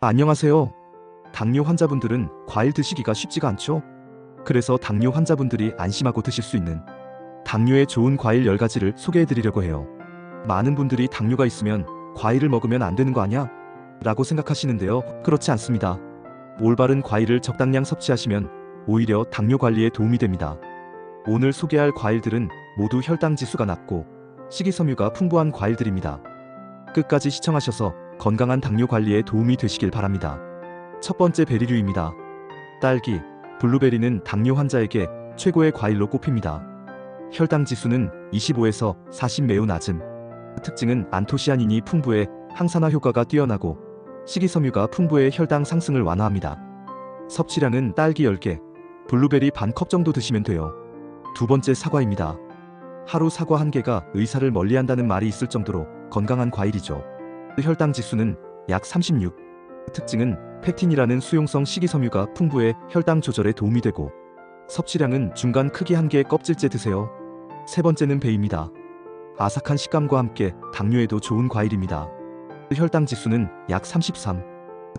안녕하세요. 당뇨 환자분들은 과일 드시기가 쉽지가 않죠? 그래서 당뇨 환자분들이 안심하고 드실 수 있는 당뇨에 좋은 과일 10가지를 소개해 드리려고 해요. 많은 분들이 당뇨가 있으면 과일을 먹으면 안 되는 거 아니야? 라고 생각하시는데요. 그렇지 않습니다. 올바른 과일을 적당량 섭취하시면 오히려 당뇨 관리에 도움이 됩니다. 오늘 소개할 과일들은 모두 혈당 지수가 낮고 식이섬유가 풍부한 과일들입니다. 끝까지 시청하셔서 건강한 당뇨 관리에 도움이 되시길 바랍니다. 첫 번째 베리류입니다. 딸기, 블루베리는 당뇨 환자에게 최고의 과일로 꼽힙니다. 혈당 지수는 25에서 40 매우 낮음. 특징은 안토시아닌이 풍부해 항산화 효과가 뛰어나고 식이섬유가 풍부해 혈당 상승을 완화합니다. 섭취량은 딸기 10개, 블루베리 반 컵 정도 드시면 돼요. 두 번째 사과입니다. 하루 사과 한 개가 의사를 멀리한다는 말이 있을 정도로 건강한 과일이죠. 혈당 지수는 약 36. 특징은 펙틴이라는 수용성 식이섬유가 풍부해 혈당 조절에 도움이 되고 섭취량은 중간 크기 한 개의 껍질째 드세요. 세 번째는 베입니다. 아삭한 식감과 함께 당뇨에도 좋은 과일입니다. 혈당 지수는 약 33.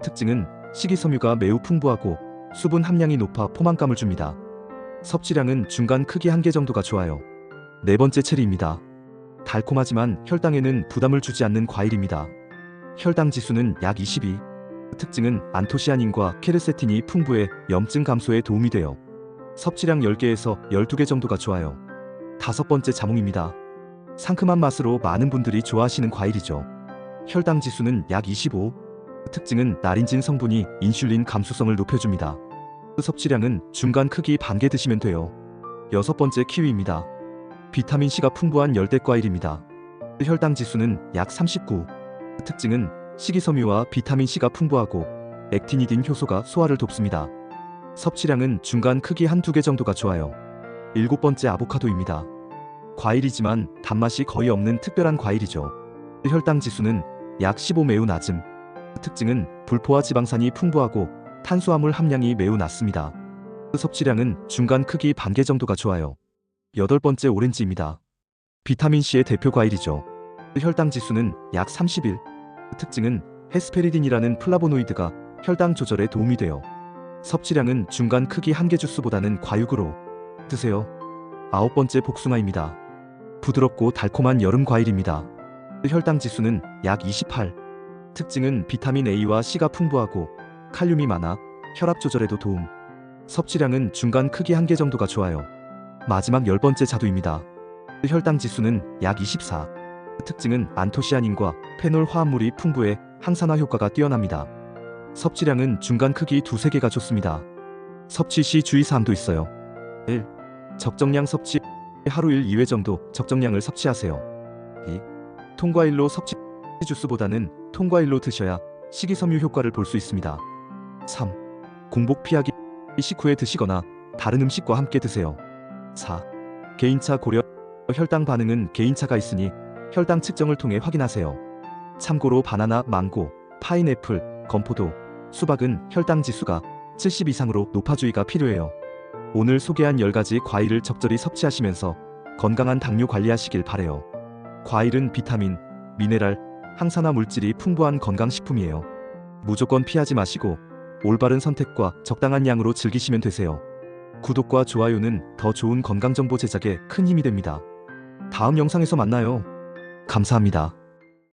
특징은 식이섬유가 매우 풍부하고 수분 함량이 높아 포만감을 줍니다. 섭취량은 중간 크기 한 개 정도가 좋아요. 네 번째 체리입니다. 달콤하지만 혈당에는 부담을 주지 않는 과일입니다. 혈당 지수는 약 22. 특징은 안토시아닌과 케르세틴이 풍부해 염증 감소에 도움이 돼요. 섭취량 10개에서 12개 정도가 좋아요. 다섯 번째 자몽입니다. 상큼한 맛으로 많은 분들이 좋아하시는 과일이죠. 혈당 지수는 약 25. 특징은 나린진 성분이 인슐린 감수성을 높여줍니다. 섭취량은 중간 크기 반 개 드시면 돼요. 여섯 번째 키위입니다. 비타민C가 풍부한 열대 과일입니다. 혈당 지수는 약 39. 특징은 식이섬유와 비타민C가 풍부하고 액티니딘 효소가 소화를 돕습니다. 섭취량은 중간 크기 한두 개 정도가 좋아요. 일곱 번째 아보카도입니다. 과일이지만 단맛이 거의 없는 특별한 과일이죠. 혈당 지수는 약 15 매우 낮음. 특징은 불포화 지방산이 풍부하고 탄수화물 함량이 매우 낮습니다. 섭취량은 중간 크기 반 개 정도가 좋아요. 여덟 번째 오렌지입니다. 비타민C의 대표 과일이죠. 혈당 지수는 약 31. 특징은 헤스페리딘이라는 플라보노이드가 혈당 조절에 도움이 돼요. 섭취량은 중간 크기 한 개 주스보다는 과육으로 드세요. 아홉 번째 복숭아입니다. 부드럽고 달콤한 여름 과일입니다. 혈당 지수는 약 28. 특징은 비타민 A와 C가 풍부하고 칼륨이 많아 혈압 조절에도 도움. 섭취량은 중간 크기 한 개 정도가 좋아요. 마지막 열 번째 자두입니다. 혈당 지수는 약 24. 특징은 안토시아닌과 페놀 화합물이 풍부해 항산화 효과가 뛰어납니다. 섭취량은 중간 크기 두세 개가 좋습니다. 섭취 시 주의사항도 있어요. 1. 적정량 섭취 하루 1, 2회 정도 적정량을 섭취하세요. 2. 통과일로 섭취 주스보다는 통과일로 드셔야 식이섬유 효과를 볼 수 있습니다. 3. 공복 피하기 식후에 드시거나 다른 음식과 함께 드세요. 4. 개인차 고려 혈당 반응은 개인차가 있으니 혈당 측정을 통해 확인하세요. 참고로 바나나, 망고, 파인애플, 건포도, 수박은 혈당 지수가 70 이상으로 높아 주의가 필요해요. 오늘 소개한 10가지 과일을 적절히 섭취하시면서 건강한 당뇨 관리하시길 바래요. 과일은 비타민, 미네랄, 항산화 물질이 풍부한 건강식품이에요. 무조건 피하지 마시고 올바른 선택과 적당한 양으로 즐기시면 되세요. 구독과 좋아요는 더 좋은 건강정보 제작에 큰 힘이 됩니다. 다음 영상에서 만나요. 감사합니다.